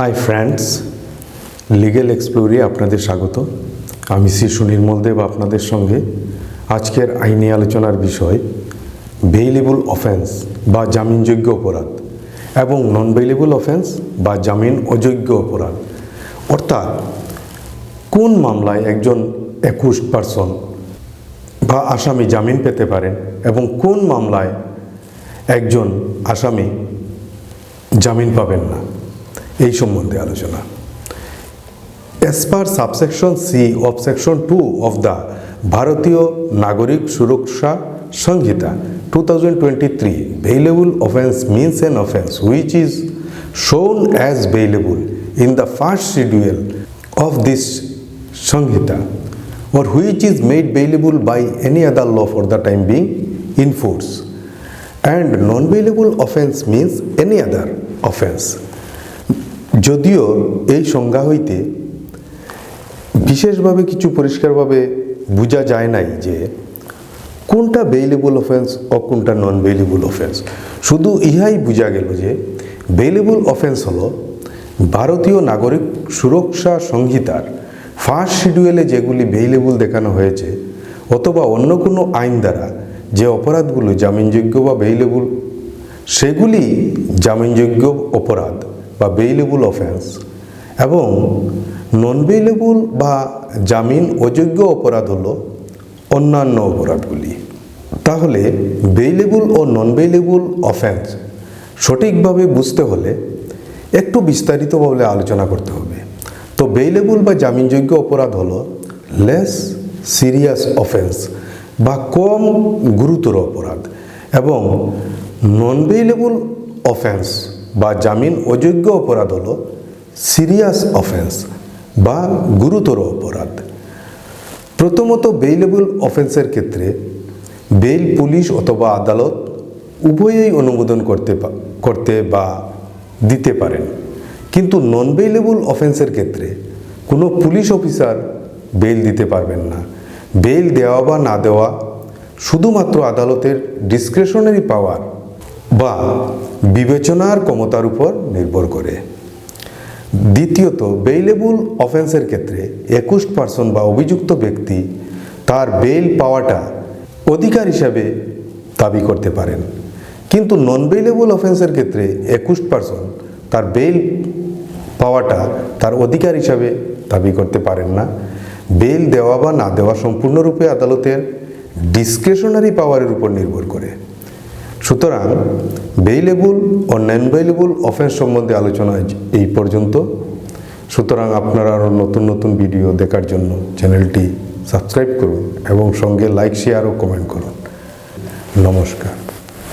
Hi friends legal এক্সপ্লোরে আপনাদের স্বাগত। আমি শিশু নির্মল দেব আপনাদের সঙ্গে আজকের আইনি আলোচনার বিষয় বেইলেবল অফেন্স বা জামিনযোগ্য অপরাধ এবং নন বেইলেবল অফেন্স বা জামিন অযোগ্য অপরাধ। অর্থাৎ, কোন মামলায় একজন একুশ পার্সন বা আসামি জামিন পেতে পারেন এবং কোন মামলায় একজন আসামি জামিন পাবেন না? এই সম্বন্ধে আলোচনা As per subsection C of section 2 of the ভারতীয় নাগরিক সুরক্ষা সংহিতা 2023 bailable offense means an offense which is shown as bailable in the first schedule of this Samhita or which is made bailable by any other law for the time being in force and non-bailable offense means any other offense যদিও এই সংজ্ঞা হইতে বিশেষভাবে কিছু পরিষ্কারভাবে বোঝা যায় নাই যে কোনটা বেইলেবল অফেন্স ও কোনটা নন বেইলেবল অফেন্স শুধু ইহাই বোঝা গেল যে বেইলেবল অফেন্স হলো ভারতীয় নাগরিক সুরক্ষা সংহিতার ফার্স্ট শিডিউলে যেগুলি বেইলেবল দেখানো হয়েছে অথবা অন্য কোনো আইন দ্বারা যে অপরাধগুলো জামিনযোগ্য বা বেইলেবল সেগুলি জামিনযোগ্য অপরাধ। বা বেইলেবল অফেন্স এবং নন বেইলেবল বা জামিন অযোগ্য অপরাধ হলো অন্যান্য অপরাধগুলি। তাহলে বেইলেবল ও নন বেইলেবল অফেন্স সঠিকভাবে বুঝতে হলে একটু বিস্তারিতভাবে আলোচনা করতে হবে। তো বেইলেবল বা জামিনযোগ্য অপরাধ হলো লেস সিরিয়াস অফেন্স বা কম গুরুতর অপরাধ এবং নন বেইলেবল অফেন্স বা জামিন অযোগ্য অপরাধ হলো সিরিয়াস অফেন্স বা গুরুতর অপরাধ। প্রথমত বেইলেবল অফেন্সের ক্ষেত্রে বেইল পুলিশ অথবা আদালত উভয়েই অনুমোদন করতে করতে বা দিতে পারেন। কিন্তু নন বেইলেবল অফেন্সের ক্ষেত্রে কোনো পুলিশ অফিসার বেইল দিতে পারবেন না। বেইল দেওয়া বা না দেওয়া শুধুমাত্র আদালতের ডিসক্রিশনারি পাওয়ার বা বিবেচনার ক্ষমতার উপর নির্ভর করে। দ্বিতীয়ত বেইলেবল অফেন্সের ক্ষেত্রে একুশ পার্সন বা অভিযুক্ত ব্যক্তি তার বেইল পাওয়াটা অধিকার হিসাবে দাবি করতে পারেন। কিন্তু নন বেইলেবল অফেন্সের ক্ষেত্রে একুশ পার্সন তার বেইল পাওয়াটা তার অধিকার হিসাবে দাবি করতে পারেন না। বেইল দেওয়া বা না দেওয়া সম্পূর্ণরূপে আদালতের ডিসক্রিশনারি পাওয়ারের উপর নির্ভর করে। সুতরাং বেইলেবল ও নন বেইলেবল অফেন্স সম্বন্ধে আলোচনা এই পর্যন্ত। সুতরাং আপনারা আরও নতুন নতুন ভিডিও দেখার জন্য চ্যানেলটি সাবস্ক্রাইব করুন এবং সঙ্গে লাইক শেয়ার ও কমেন্ট করুন। নমস্কার।